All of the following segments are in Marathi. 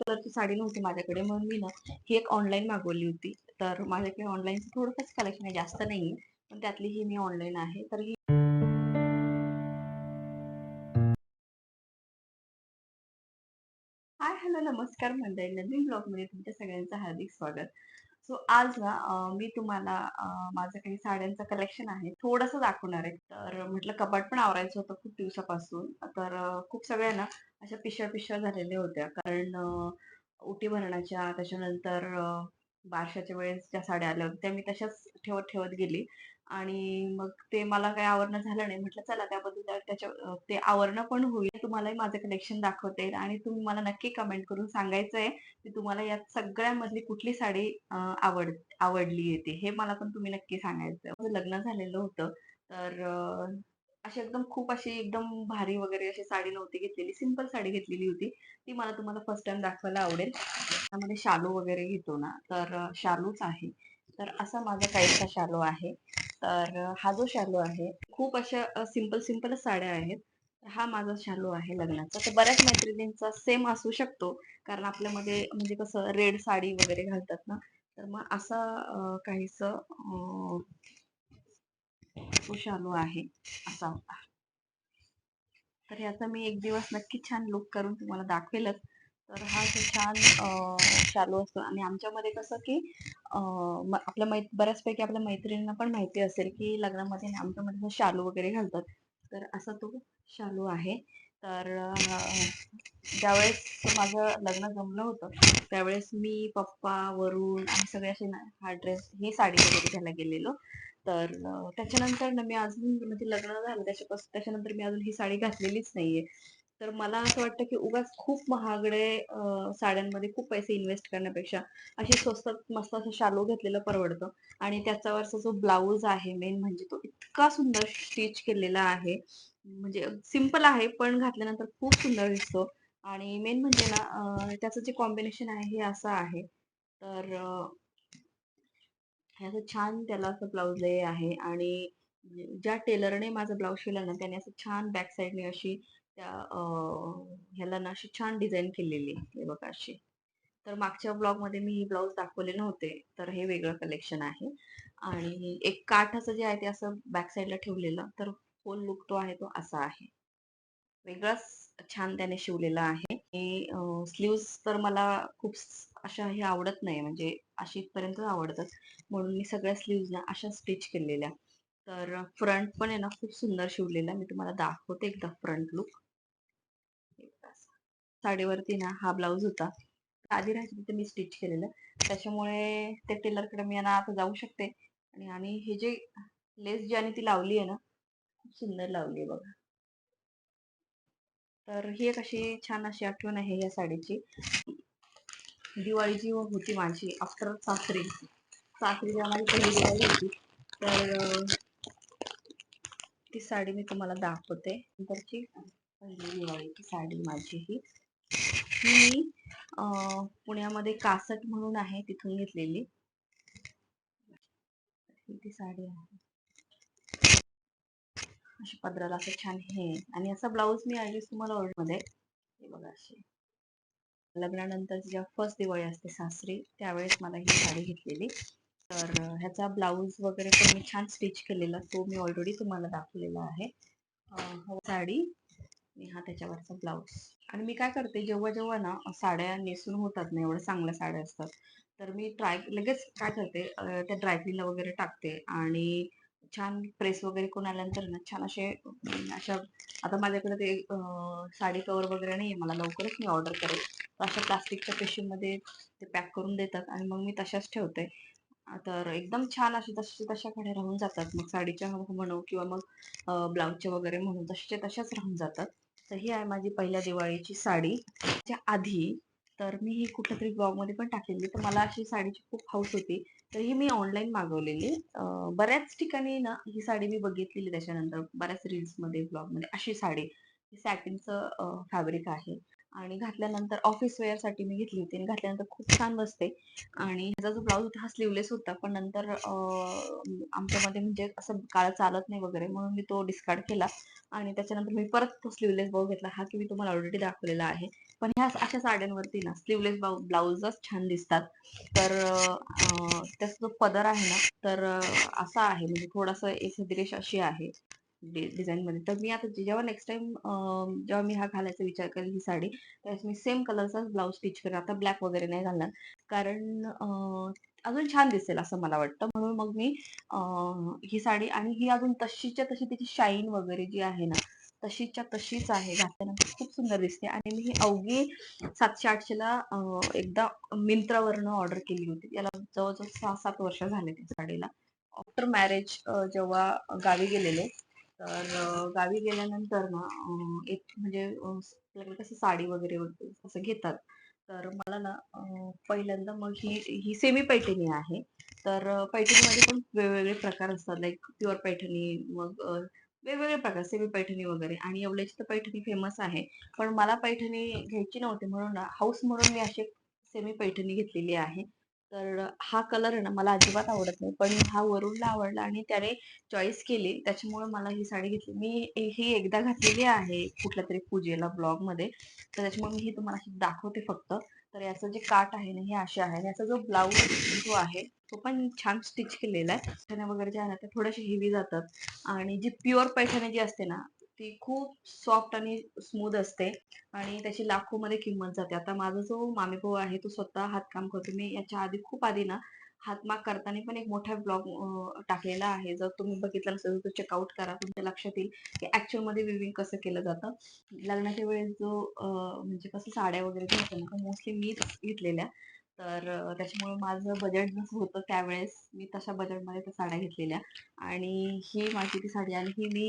कलरची साडी नव्हती माझ्याकडे. म्हणून मी ना ही एक ऑनलाईन मागवली होती. तर माझ्याकडे ऑनलाईनचं थोडंसंच कलेक्शन आहे जास्त नाहीये. पण त्यातली ही मी ऑनलाईन आहे. तर ही हाय हॅलो नमस्कार मंडळी. नवीन ब्लॉगमध्ये तुमच्या सगळ्यांचं हार्दिक स्वागत. सो आज ना अं, मी तुम्हाला अं, माझं काही साड्यांचं कलेक्शन आहे थोडस दाखवणार आहे. तर म्हटलं कपाट पण आवरायचं होतं खूप दिवसापासून. तर अं, खूप सगळ्या ना अशा पिशव्या पिशव्या झालेल्या होत्या. कारण अं, ओटी भरण्याच्या त्याच्यानंतर अं, बारशाच्या वेळेस ज्या साड्या आल्या होत्या त्या मी तशाच ठेवत ठेवत गेली. आणि मग ते मला काही आवरणं झालं नाही. म्हटलं चला त्याबद्दल त्याच्या ते आवरणं पण होईल. तुम्हालाही माझं कलेक्शन दाखवता येईल आणि तुम्ही मला नक्की कमेंट करून सांगायचं आहे की तुम्हाला यात सगळ्यामधली कुठली साडी आवड आवडली येते हे मला पण तुम्ही नक्की सांगायचं. माझं लग्न झालेलं होतं तर अशी एकदम खूप अशी एकदम भारी वगैरे अशी साडी नव्हती घेतलेली. सिंपल साडी घेतलेली होती. ती मला तुम्हाला फर्स्ट टाइम दाखवायला आवडेल. त्यामध्ये शालू वगैरे घेतो ना तर शालूच आहे. तर असा माझा काहीसा शालू आहे. तर हा जो शालू आहे खूप अशा सिंपल सिंपलच साड्या आहेत. हा माझा शालू आहे लग्नाचा. तर बऱ्याच मैत्रिणींचा सेम असू शकतो. कारण आपल्यामध्ये म्हणजे कसं रेड साडी वगैरे घालतात ना तर मग असा काहीस तो शालू आहे असा होता. तर याचा मी एक दिवस नक्की छान लुक करून तुम्हाला दाखवेलच. तर हा जो छान शालू असतो आणि आमच्यामध्ये कसं की अं, म- आपल्या मै बऱ्याचपैकी आपल्या मैत्रिणींना पण माहिती असेल की लग्नामध्ये ना आमच्यामध्ये ना शालू वगैरे घालतात. तर असा तो शालू आहे. तर अं, ज्यावेळेस माझं लग्न जमलं होतं त्यावेळेस मी पप्पा वरून आणि सगळे असे ना हा ड्रेस ही साडी वगैरे घ्यायला गेलेलो. तर त्याच्यानंतर ना मी अजून म्हणजे लग्न झालं त्याच्यापासून त्याच्यानंतर मी अजून ही साडी घातलेलीच नाहीये. तर मला असं वाटतं की उगाच खूप महागडे साड्यांमध्ये खूप पैसे इन्व्हेस्ट करण्यापेक्षा अशी स्वस्तात मस्त असं शालू घेतलेलं परवडतं. आणि त्याच्यावरचा जो ब्लाऊज आहे मेन म्हणजे तो इतका सुंदर स्टिच केलेला आहे. म्हणजे सिंपल आहे पण घातल्यानंतर खूप सुंदर दिसतो. आणि मेन म्हणजे ना त्याचं जे कॉम्बिनेशन आहे हे असं आहे. तर हे असं छान त्याला असं ब्लाऊज आहे. आणि ज्या टेलरने माझा ब्लाऊज शिवला ना त्याने असं छान बॅक साईडने अशी त्या ह्याला ना अशी छान डिझाईन केलेली आहे हे बघा अशी. तर मागच्या ब्लॉगमध्ये मी ही ब्लाऊज दाखवले नव्हते तर हे वेगळं कलेक्शन आहे. आणि एक काठ असं जे आहे ते असं बॅक साईडला ठेवलेलं तर फुल लुक तो आहे तो असा आहे. वेगळाच छान त्याने शिवलेला आहे. स्लीव्स स्लीव्ज तर मला खूप अशा हे आवडत नाही म्हणजे अशी इथपर्यंत आवडतात. म्हणून मी सगळ्या स्लीव्जना अशा स्टिच केलेल्या. तर फ्रंट पण आहे ना खूप सुंदर शिवलेला मी तुम्हाला दाखवते एकदा फ्रंट लुक साडीवरती ना हा ब्लाऊज होता. आधी राहायचं तिथे मी स्टिच केलेलं. त्याच्यामुळे ते टेलरकडे मी ना आता जाऊ शकते. आणि आणि हे जे लेस जी आणि ती लावली आहे ना खूप सुंदर लावली आहे बघा. तर ही एक अशी छान अशी आठवण आहे या साडीची. दिवाळी जी होती माझी आफ्टर सासरी. सासरी जेव्हा माझी पहिली दिवाळी होती तर ती साडी मी तुम्हाला दाखवते. नंतरची पहिली दिवाळीची साडी माझी ही. ही मी पुण्यामध्ये कासट म्हणून आहे तिथून घेतलेली. ती साडी आहे. अशी पदराला असं छान हे. आणि असा ब्लाऊज मी आलीस तुम्हाला ऑर्डरमध्ये हे बघा अशी. लग्नानंतर जेव्हा फर्स्ट दिवाळी असते सासरी त्यावेळेस मला ही साडी घेतलेली. तर ह्याचा ब्लाऊज वगैरे पण मी छान स्टिच केलेला तो मी ऑलरेडी तुम्हाला दाखवलेला आहे. हो साडी आणि हा त्याच्यावरचा ब्लाऊज. आणि मी काय करते जेव्हा जेव्हा ना साड्या नेसून होतात ना एवढ्या चांगल्या साड्या असतात तर मी ट्राय लगेच काय करते त्या ड्रायक्लीनला वगैरे टाकते आणि छान प्रेस वगैरे करून आल्यानंतर ना छान असे अशा आता माझ्याकडे ते साडी कवर वगैरे नाही आहे मला लवकरच मी ऑर्डर करेल. तर अशा प्लास्टिकच्या पेशीमध्ये ते पॅक करून देतात आणि मग मी तशाच ठेवते. तर एकदम छान अशी तशी तशाकडे राहून जातात. मग साडीच्या म्हणू किंवा मग ब्लाऊजच्या वगैरे म्हणून तशाच्या तशाच राहून जातात. तर ही आहे माझी पहिल्या दिवाळीची साडी. त्या आधी तर मी ही कुठेतरी ब्लॉगमध्ये पण टाकलेली. तर मला अशी साडीची खूप हौस होती. तर ही मी ऑनलाईन मागवलेली. बऱ्याच ठिकाणी ना ही साडी मी बघितलेली त्याच्यानंतर बऱ्याच रील्समध्ये ब्लॉगमध्ये अशी साडी. सॅटिनचं फॅब्रिक आहे. आणि घातल्यानंतर ऑफिस वेअरसाठी मी घेतली होती आणि घातल्यानंतर खूप छान बसते. आणि ह्याचा जो ब्लाऊज होता हा स्लीवलेस होता. पण नंतर आमच्यामध्ये म्हणजे असं काळ चालत नाही वगैरे म्हणून मी तो डिस्कार्ड केला. आणि त्याच्यानंतर मी परत तो स्लीवलेस ब्लाऊज घेतला. हा की मी तुम्हाला ऑलरेडी दाखवलेला आहे. पण ह्या अशा साड्यांवरती ना स्लीवलेस ब्लाऊजच छान दिसतात. तर त्याचा जो पदर आहे ना तर असा आहे. म्हणजे थोडासा एक रेष अशी आहे. डिझाईन मध्ये तर मी आता जेव्हा नेक्स्ट टाइम जेव्हा मी हा घालायचा विचार करेल ही साडी त्यावेळेस मी सेम कलरचाच ब्लाऊज स्टिच करेन. आता ब्लॅक वगैरे नाही घालणार. कारण अजून छान दिसेल असं मला वाटतं. म्हणून मग मी ही साडी आणि ही अजून तशीच्या तशी त्याची शाईन वगैरे जी आहे ना तशीच्या तशीच आहे. घातल्यानंतर खूप सुंदर दिसते. आणि मी ही अवघी सातशे आठशेला एकदा मिंत्रावरनं ऑर्डर केली होती. याला जवळजवळ सहा सात वर्ष झाले त्या साडीला. आफ्टर मॅरेज जेव्हा गावी गेलेले तर गावी गेल्यानंतर ना एक म्हणजे आपल्याकडे कसं साडी वगैरे वगैरे असं घेतात. तर मला ना पहिल्यांदा मग ही ही सेमी पैठणी आहे. तर पैठणीमध्ये पण वेगवेगळे प्रकार असतात. लाईक प्युअर पैठणी मग वेगवेगळे प्रकार सेमी पैठणी वगैरे. आणि येवल्याची तर पैठणी फेमस आहे. पण मला पैठणी घ्यायची नव्हती म्हणून ना हाऊस म्हणून मी अशी सेमी पैठणी घेतलेली आहे. तर हा कलर आहे ना मला अजिबात आवडत नाही. पण हा वरुणला आवडला आणि त्याने चॉईस केली. त्याच्यामुळे मला ही साडी घेतली. मी ही एकदा घातलेली आहे कुठल्या तरी पूजेला ब्लॉगमध्ये. तर त्याच्यामुळे मी ही तुम्हाला दाखवते फक्त. तर याचं जे काट आहे ना हे असे आहे. याचा जो ब्लाऊज जो आहे तो पण छान स्टिच केलेला आहे. पैठण्या वगैरे ज्या आहे ना त्या थोड्याशा हेवी जातात. आणि जी प्युअर पैठणी जी असते ना ती खूप सॉफ्ट आणि स्मूथ असते आणि त्याची लाखोमध्ये किंमत जाते. आता माझा जो मामी भाऊ आहे तो स्वतः हातकाम करतो. मी याच्या आधी खूप आधी ना हातमाग करताना पण एक मोठा ब्लॉग टाकलेला आहे. जर तुम्ही बघितला नसेल तर चेकआउट करा. तुमच्या लक्षात येईल की ऍक्च्युअलमध्ये विविंग कसं केलं जातं. लग्नाच्या वेळेस जो म्हणजे कसं साड्या वगैरे घ्यायच्या ना मोस्टली मीच घेतलेल्या. तर त्याच्यामुळे माझं बजेट जसं होतं त्यावेळेस मी तशा बजेटमध्ये त्या साड्या घेतलेल्या. आणि ही माझी ती साडी आणि ही मी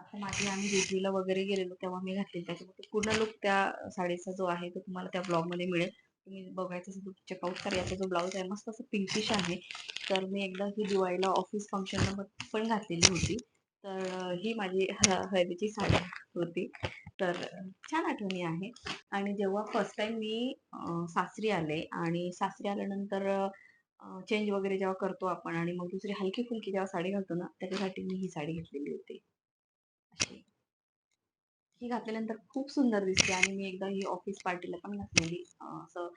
आता माझी आम्ही दिल्लीला वगैरे गेलेलो तेव्हा मी घातलेली त्याच्यामध्ये पूर्ण लुक त्या साडीचा जो आहे तो तुम्हाला त्या ब्लॉगमध्ये मिळेल. तुम्ही बघायचं असेल तर चेकआउट करा. याचा जो ब्लाऊज आहे मस्त असं पिंकिश आहे. तर मी एकदा ही दिवाळीला ऑफिस फंक्शनला पण घातलेली होती. तर ही माझी ह- हळदीची साडी होती. तर छान आठवणी आहे. आणि जेव्हा फर्स्ट टाइम मी सासरी आले आणि सासरी आल्यानंतर चेंज वगैरे जेव्हा करतो आपण आणि मग दुसरी हलकी फुलकी जेव्हा साडी घालतो ना त्याच्यासाठी मी ही साडी घेतलेली होती. अशी. ही घातल्यानंतर खूप सुंदर दिसते आणि मी एकदा ही ऑफिस पार्टीला पण घातलेली. असं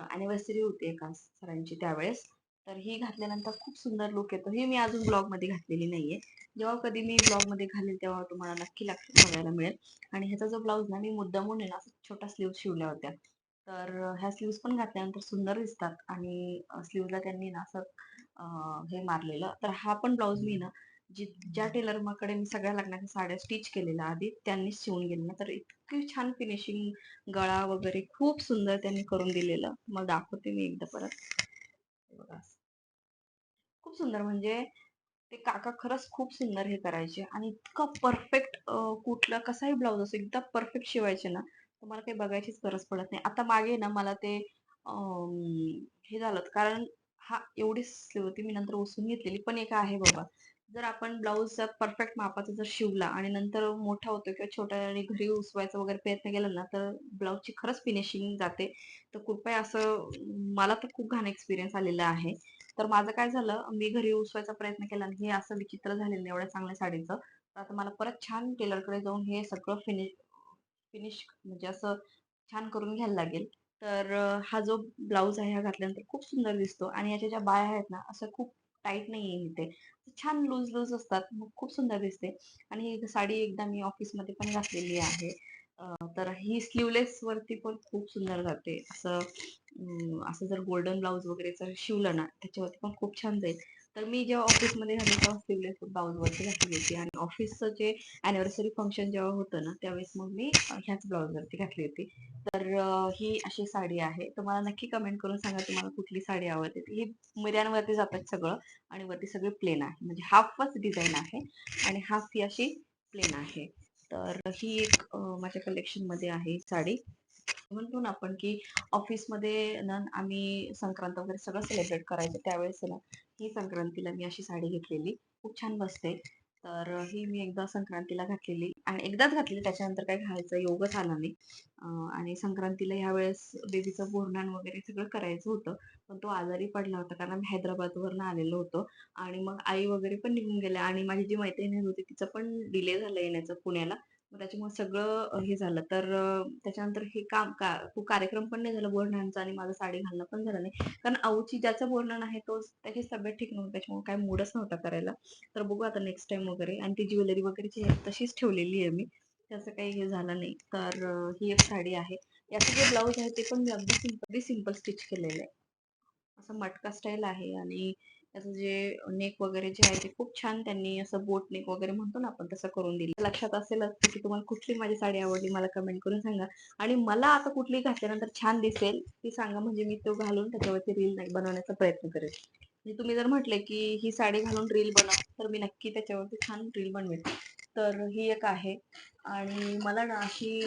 अॅनिव्हर्सरी होती एका सरांची त्यावेळेस. तर ही घातल्यानंतर खूप सुंदर लुक येतो. ही मी अजून ब्लॉगमध्ये घातलेली नाहीये. जेव्हा कधी मी ब्लॉगमध्ये घालेल तेव्हा तुम्हाला नक्की लक्षात बघायला मिळेल. आणि ह्याचा जो ब्लाऊज ना मी मुद्दामून आहे ना छोटा स्लीव्ह शिवल्या होत्या. तर ह्या स्लीव्स पण घातल्यानंतर सुंदर दिसतात. आणि स्लीवला त्यांनी ना असं हे मारलेलं. तर हा पण ब्लाऊज मी ना जी ज्या टेलर माकडे मी सगळ्या लग्नाच्या साड्या स्टिच केलेल्या आधी त्यांनी शिवून गेलेल्या तर इतकी छान फिनिशिंग गळा वगैरे खूप सुंदर त्यांनी करून दिलेलं. मग दाखवते मी एकदा परत. बघा. खूप सुंदर म्हणजे ते काका खरंच खूप सुंदर हे करायचे आणि इतकं परफेक्ट कुठला कसाही ब्लाऊज असो एकदम परफेक्ट शिवायचे ना. तुम्हाला काही बघायचीच गरज पडत नाही. आता मागे ना मला ते हे झालं. कारण हा एवढी sleeve होती मी नंतर उसून घेतलेली. पण एक आहे बाबा. जर आपण ब्लाऊज परफेक्ट मापाचा जर शिवला आणि नंतर मोठा होतो किंवा छोटा आणि घरी उसवायचा वगैरे प्रयत्न केला ना तर ब्लाऊजची खरंच फिनिशिंग जाते. तर कृपया असं मला तर खूप घाण एक्सपिरियन्स आलेला आहे. तर माझं काय झालं मी घरी उसवायचा प्रयत्न केला आणि हे असं विचित्र झालेलं एवढ्या चांगल्या साडीचं. तर आता मला परत छान टेलरकडे जाऊन हे सगळं फिनिश फिनिश म्हणजे असं छान करून घ्यायला लागेल. तर हा जो ब्लाऊज आहे हा घातल्यानंतर खूप सुंदर दिसतो आणि याच्या ज्या बाया आहेत ना असं खूप टाईट नाहीये इथे. छान लूज लूज असतात. मग खूप सुंदर दिसते. आणि ही साडी एकदा मी ऑफिसमध्ये पण घातलेली आहे. तर ही स्लीवलेस वरती पण खूप सुंदर जाते. असं असं जर गोल्डन ब्लाऊज वगैरे जर शिवलं ना त्याच्यावरती पण खूप छान जाईल. तर मी जेव्हा ऑफिसमध्ये घातली तेव्हा स्लीवलेस ब्लाऊज वरती घातली होती. आणि ऑफिसचं जे अॅनिव्हर्सरी फंक्शन जेव्हा होतं ना त्यावेळेस मग मी ह्याच ब्लाऊज वरती घातली होती. तर ही अशी साडी आहे. तुम्हाला नक्की कमेंट करून सांगा तुम्हाला कुठली साडी आवडते. ही मिऱ्यांवरती जातात सगळं आणि वरती सगळी प्लेन आहे. म्हणजे हाफच डिझाईन आहे आणि हाफ ही अशी प्लेन आहे. तर ही एक माझ्या कलेक्शनमध्ये आहे साडी. म्हणतो ना आपण की ऑफिसमध्ये ना आम्ही संक्रांत वगैरे सगळं सेलिब्रेट करायचं. त्यावेळेस ना ही संक्रांतीला मी अशी साडी घेतलेली. खूप छान बसते. तर ही मी एकदा संक्रांतीला घातलेली आणि एकदाच घातलेली त्याच्यानंतर काही घालायचं योगच आला नाही. आणि संक्रांतीला ह्यावेळेस बेबीचं बोरणान वगैरे सगळं करायचं होतं पण तो आजारी पडला होता कारण आम्ही हैदराबादवरनं आलेलो होतो. आणि मग आई वगैरे पण निघून गेल्या आणि माझी जी मैत्रीण होती तिचं पण डिले झालं येण्याचं पुण्याला. मग त्याच्यामुळे सगळं हे झालं. तर त्याच्यानंतर हे काम का तो कार्यक्रम पण नाही झाला बोरणांचा आणि माझं साडी घालणं पण झालं नाही. कारण आऊची ज्याचं बोरन्हाण आहे तो त्याची तब्येत ठीक नव्हती. त्याच्यामुळे काय मूडच नव्हता करायला. तर बघू आता नेक्स्ट टाइम वगैरे आणि ती ज्वेलरी वगैरे जी आहे तशीच ठेवलेली आहे मी. त्याचं काही हे झालं नाही. तर ही एक साडी आहे. याचं जे ब्लाऊज आहे ते पण मी अगदी सिंपल सिंपल स्टिच केलेलं आहे. असं मटका स्टाईल आहे आणि त्याचं जे नेक वगैरे जे आहे ते खूप छान त्यांनी असं बोट नेक वगैरे म्हणतो ना आपण तसं करून दिलं. लक्षात असेलच की तुम्हाला कुठली माझी साडी आवडली मला कमेंट करून सांगा. आणि मला आता कुठली घातल्यानंतर छान दिसेल ती सांगा म्हणजे मी तो घालून त्याच्यावरती रील बनवण्याचा प्रयत्न करेल. म्हणजे तुम्ही जर म्हटले की ही साडी घालून रील बनव तर मी नक्की त्याच्यावरती छान रील बनवेल. तर ही एक आहे आणि मला ना अशी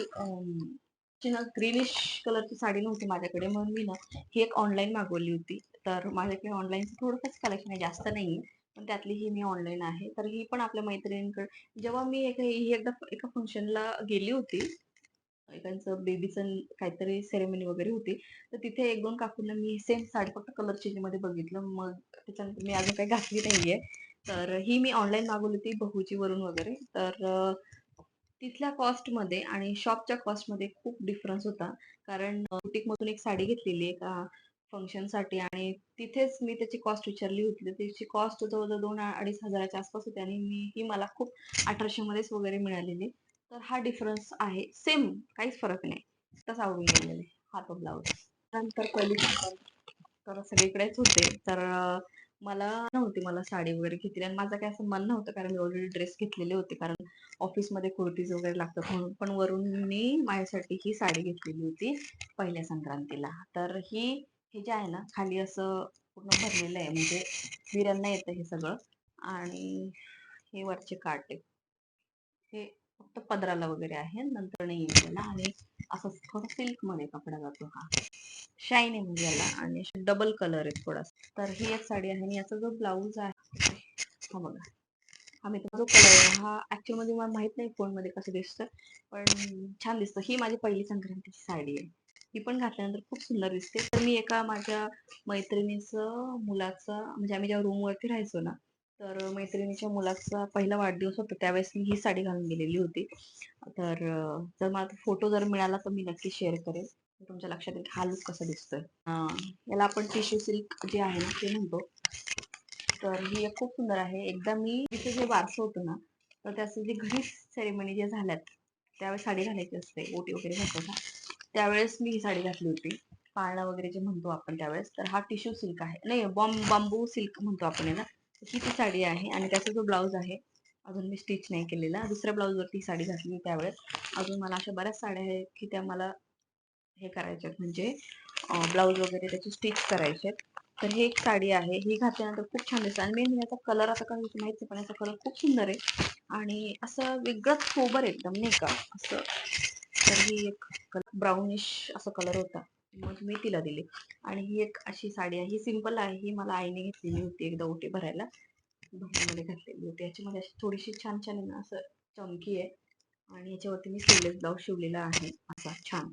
ची ना ग्रीनिश कलरची साडी नव्हती माझ्याकडे म्हणून मी ना ही एक ऑनलाईन मागवली होती. तर माझ्याकडे ऑनलाईनचं थोडंसंच कलेक्शन आहे जास्त नाहीये. पण त्यातली ही मी ऑनलाईन आहे. तर ही पण आपल्या मैत्रिणींकडे जेव्हा मी एक ही एकदा एका फंक्शनला गेली होती. एकांचं बेबीचं काहीतरी सेरेमनी वगैरे होती. तर तिथे 1-2 काकूंना मी सेम साडी फक्त कलर चेंजमध्ये बघितलं. मग त्याच्यानंतर मी अजून काही घातली नाहीये. तर ही मी ऑनलाईन मागवली होती बहूजीवरून वगैरे. तर तिथल्या कॉस्टमध्ये आणि शॉपच्या कॉस्टमध्ये खूप डिफरन्स होता. कारण बुटीकमधून एक साडी घेतलेली एका फंक्शनसाठी आणि तिथेच मी त्याची कॉस्ट विचारली होती. तर त्याची कॉस्ट जवळजवळ दोन अडीच हजाराच्या आसपास होती आणि मी ही मला खूप अठराशे मध्येच वगैरे मिळालेली. तर हा डिफरन्स आहे. सेम काहीच फरक नाही. तसा आवडून गेलेला आहे. हा तो ब्लाउज. नंतर पहिली तर सगळीकडेच होते. तर मला नव्हती मला साडी वगैरे घेतली आणि माझं काय असं मन नव्हतं कारण मी ऑलरेडी ड्रेस घेतलेले होते. कारण ऑफिसमध्ये कुर्तीज वगैरे लागतात म्हणून. पण वरून मी माझ्यासाठी ही साडी घेतलेली होती पहिल्या संक्रांतीला. तर ही हे जे आहे ना खाली असं पूर्ण भरलेलं आहे म्हणजे विरांना येतं हे सगळं आणि हे वरचे काटे हे फक्त पदराला वगैरे आहे. नंतर नाही येईल आणि असं थोडं सिल्कमध्ये कपडा जातो हा. शाईन आहे म्हणजे याला आणि डबल कलर आहे थोडासा. तर ही एक साडी आहे आणि याचा जो ब्लाऊज आहे हा बघा. हा मी जो कलर आहे हा ऍक्च्युअली मध्ये मला माहीत नाही फोनमध्ये कसं दिसतं. पण छान दिसतं. ही माझी पहिली संक्रांतीची साडी आहे. ही पण घातल्यानंतर खूप सुंदर दिसते. तर मी एका माझ्या मैत्रिणीचं मुलाचं म्हणजे आम्ही जेव्हा रूमवरती राहायचो ना, तर मैत्रिणीच्या मुलाचा पहिला वाढदिवस होता. त्यावेळेस मी ही साडी घालून गेलेली होती. तर जर मला फोटो जर मिळाला तर मी नक्की शेअर करेल. तुमच्या लक्षात येईल हा लुक कसा दिसतोय. याला आपण टिश्यू सिल्क जे आहे ना ते म्हणतो. तर ही एक खूप सुंदर आहे. एकदा मी तिथे जे वारसं होतं ना, तर त्याचं जे घरी सेरेमनी जे झाल्यात, त्यावेळेस साडी घालायची असते. ओटी वगैरे घालतो ना, त्यावेळेस मी ही साडी घातली होती. पाळणा वगैरे जे म्हणतो आपण त्यावेळेस. तर हा टिश्यू सिल्क आहे. नाही बॉम बांबू सिल्क म्हणतो आपण याला. ही ती साडी आहे आणि त्याचा जो ब्लाऊज आहे, अजून मी स्टिच नाही केलेला. दुसऱ्या ब्लाऊजवरती ही साडी घातली त्यावेळेस. अजून मला अशा बऱ्याच साड्या आहेत, की त्या मला हे करायच्या आहेत म्हणजे ब्लाऊज वगैरे त्याचे स्टिच करायचे आहेत. तर ही एक साडी आहे. ही घातल्यानंतर खूप छान दिसतं आणि मेन याचा कलर असा काही माहिती नाही पण याचा कलर खूप सुंदर आहे आणि असं वेगळंच सोबर एकदम नाही का असं. तर ही एक ब्राउनिश असा कलर होता. मग मी तिला दिली आणि ही एक अशी साडी आहे. ही सिंपल आहे. ही मला आईने घेतलेली होती एकदा ओटी भरायला. बहिणीमध्ये घातलेली होती. याच्यामध्ये अशी थोडीशी छान-छान आहे ना असं चमकी आहे आणि याच्यावरती मी स्लीवलेस ब्लाऊज शिवलेला आहे असा छान.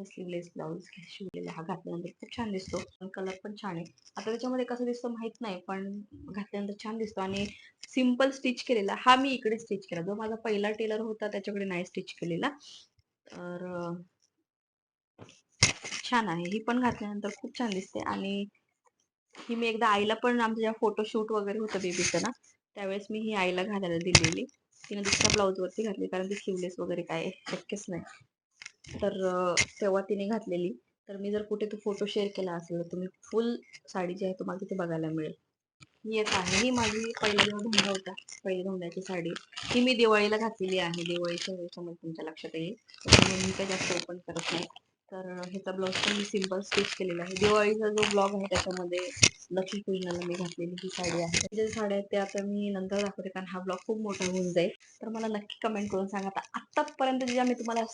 स्लीवलेस ब्लाऊज शिवलेला हा घातल्यानंतर खूप छान दिसतो. कलर पण छान आहे. आता त्याच्यामध्ये कसं दिसतं माहीत नाही, पण घातल्यानंतर छान दिसतो आणि सिंपल स्टिच केलेला हा मी इकडे स्टिच केला. जो माझा पहिला टेलर होता त्याच्याकडे नाही स्टिच केलेला. तर छान आहे. ही पण घातल्यानंतर खूप छान दिसते आणि ही मी एकदा आईला पण आमचं जेव्हा फोटोशूट वगैरे होतं बेबीचं ना, त्यावेळेस मी ही आईला घालायला दिलेली. तिने दुसऱ्या ब्लाऊजवरती घातली कारण ती स्लीवलेस वगैरे काय शक्यच नाही. तर तेव्हा तिने घातलेली. तर मी जर कुठे तो फोटो शेअर केला असेल, तर तुम्ही फुल साडी जी आहे तुम्हाला तिथे बघायला मिळेल. ही एक आहे. ही माझी पहिला धोंडा होता, पहिली धोंड्याची साडी. ही मी दिवाळीला घातलेली आहे. दिवाळीच्या वेळेसमध्ये तुमच्या लक्षात येईल. त्याच्यामुळे मी काही जास्त ओपन करत नाही. तर ह्याचा ब्लाउज पण मी सिंपल स्टिच केलेला आहे. दिवाळीचा जो ब्लॉग आहे त्याच्यामध्ये लक्ष्मीपूजनाला मी घातलेली ही साडी आहे. ज्या साड्या आहेत त्या आता मी नंतर दाखवते कारण हा ब्लॉग खूप मोठा होऊन जाईल. तर मला नक्की कमेंट करून सांगा. आता आत्तापर्यंत ज्या मी तुम्हाला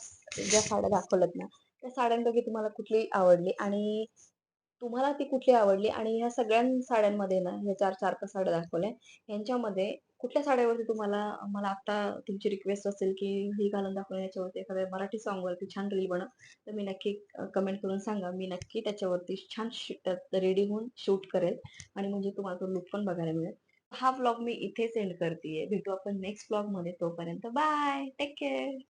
ज्या साड्या दाखवल्यात ना, त्या साड्यांपैकी तुम्हाला कुठली आवडली आणि तुम्हाला ती कुठली आवडली आणि ह्या सगळ्या साड्यांमध्ये ना, ह्या 4 4 साड्या दाखवल्या. ह्यांच्यामध्ये कुठल्या साड्यावरती तुम्हाला मला आता तुमची रिक्वेस्ट असेल, की ही घालून दाखव याच्यावरती एखाद्या मराठी सॉन्गवरती छान रील बनव. तर मी नक्की कमेंट करून सांगा. मी नक्की त्याच्यावरती छान रेडी होऊन शूट करेल आणि म्हणजे तुम्हाला तो लुक पण बघायला मिळेल. हा व्लॉग मी इथे सेंड करतेय भेटू आपण नेक्स्ट व्लॉगमध्ये तोपर्यंत बाय टेक केअर